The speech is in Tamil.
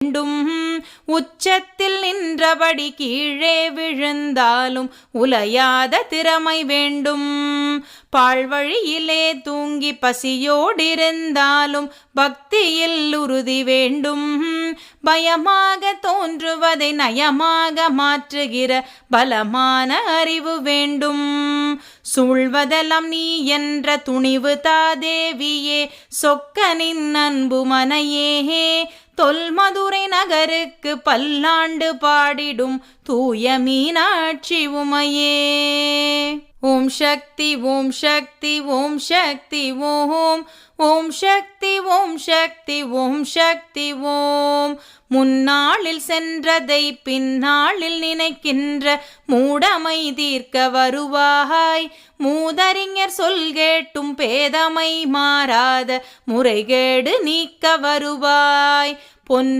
வேண்டும் உச்சத்தில் நின்றபடி கீழே விழுந்தாலும் உலையாத திறமை வேண்டும். பாழ்வழியிலே தூங்கி பசியோடிருந்தாலும் பக்தியில் உறுதி வேண்டும். பயமாக தோன்றுவதை நயமாக மாற்றுகிற பலமான அறிவு வேண்டும். சூழ்வதெல்லாம் நீ என்ற துணிவு தாதேவியே சொக்கனின் அன்பு மனையே தொல்மதுரை நகருக்கு பல்லாண்டு பாடிடும் தூய மீனாட்சி உமையே. ஓம் சக்தி ஓம் சக்தி ஓம் சக்தி ஓம். ஓம் சக்தி ஓம் சக்தி ஓம் சக்தி ஓம். முன்னாளில் சென்றதை பின்னாளில் நினைக்கின்ற மூடமை தீர்க்க வருவாய். மூதறிஞர் சொல் கேட்டும் பேதமை மாறாத முறைகேடு நீக்க வருவாய். பொன்